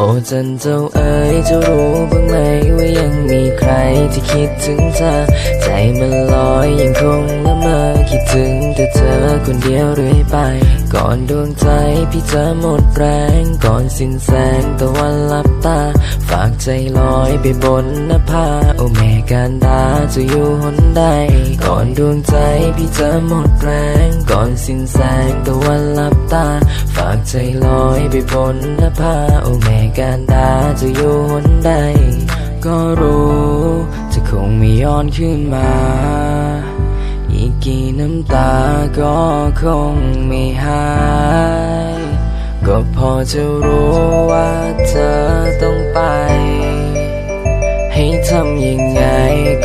โอ้จันเจ้าเอ๋ยจะรู้บ้างไหมว่ายังมีใครที่คิดถึงเธอ ใจมันลอยยังคงละเมอคิดถึง เธอคนเดียวเรื่อยไป ก่อนดวงใจพี่จะหมดแรง ก่อนสิ้นแสงตะวันลับตา ฝากใจลอยไปบนนภาโอแม่การดาจะอยู่หนใด ก่อนดวงใจพี่จะหมดแรง ก่อนสิ้นแสงตะวันลับตา ฝากใจลอยไปบนนภาโอแม่การดาจะอยู่หนใด ก็รู้จะคงไม่ย้อนขึ้นมา อีกกี่น้ำตาก็คงไม่หาย ก็พอจะรู้ว่าเธอต้องไป ให้ทำยังไง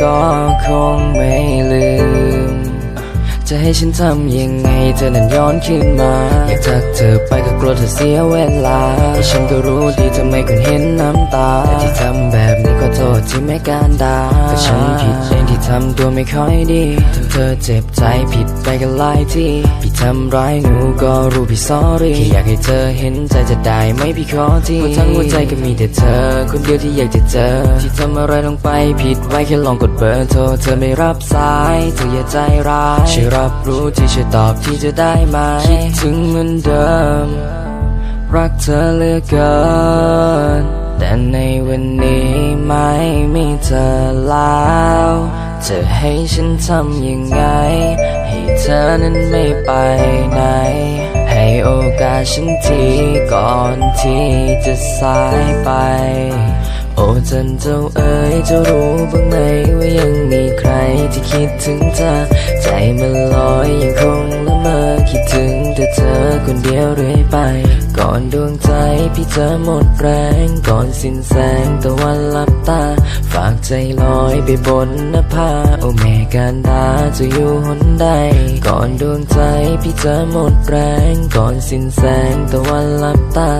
ก็คงไม่ลืม จะให้ฉันทำยังไงเธอนั้นย้อนขึ้นมา อยากทักเธอไปก็กลัวเธอเสียเวลาแต่ฉันก็รู้ดีทำไมคุณเห็นน้ำตาที่ทำแบบนี้ โทษที่ไม่การดาก็ฉันผิดเองที่ทำตัวไม่ค่อยดีทำเธอเจ็บใจผิดไปกันหลายที่พี่ทำร้ายหนูก็รู้พี่ sorry แค่อยากให้เธอเห็นใจจะได้ไหมพี่ขอทีทั้งหัวใจก็มีแต่เธอ คนเดียวที่อยากจะเจอ ที่ทำอะไรลงไปผิดไว้แค่ลองกดเบอร์โทรเธอไม่รับสายเธออย่าใจร้ายช่วยรับรู้ที่ช่วยตอบที่จะได้ไหมคิดถึงเหมือนเดิม รักเธอเหลือเกิน แต่ในวันนี้ไม่มีเธอแล้วจะให้ฉันทำยังไง ให้เธอนั้นไม่ไปไหน ให้โอกาสฉันทีก่อนที่จะสายไป โอ้จันเจ้าเอ๋ยจะรู้บ้างไหมว่ายังมีใครที่คิดถึงเธอ ใจมันลอยยังคงละเมอคิดถึง แต่เธอคนเดียวเรื่อยไป ก่อนดวงใจพี่เจะหมดแรง ก่อนสิ้นแสงตะวันลับตา ฝากใจลอยไปบนนภาโอแม่การดาจะอยู่หนใด ก่อนดวงใจพี่เจะหมดแรง ก่อนสิ้นแสงตะวันลับตา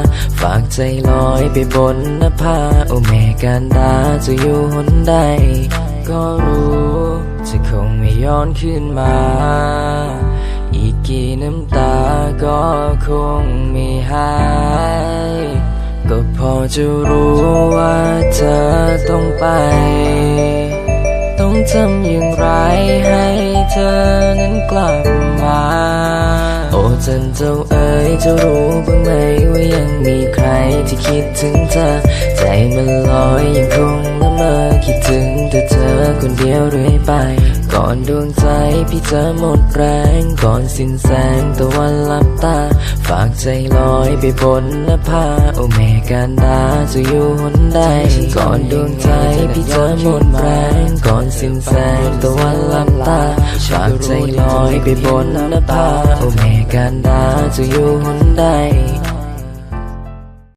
ฝากใจลอยไปบนนภาโอแม่การดาจะอยู่หนใด ก็รู้จะคงไม่ย้อนขึ้นมา คงไม่หาย ก็พอจะรู้ว่าเธอต้องไป ต้องทำอย่างไรให้เธอนั้นกลับมา โอ้จันเจ้าเอ๋ยจะรู้บ้างไหมว่ายังมีใครที่คิดถึงเธอ ใจมันลอยยังคงละเมอคิดถึงแต่เธอคนเดียวเรื่อยไป ก่อนดวงใจพี่จะหมดแรง ก่อนสิ้นแสงตะวันลับตา ฝากใจลอยไปบนนภาโอ้แม่การดาจะอยู่หนใด ก่อนดวงใจพี่จะหมดแรง ก่อนสิ้นแสงตะวันลับตา ฝากใจลอยไปบนนภาโอ้แม่การดาจะอยู่หนใด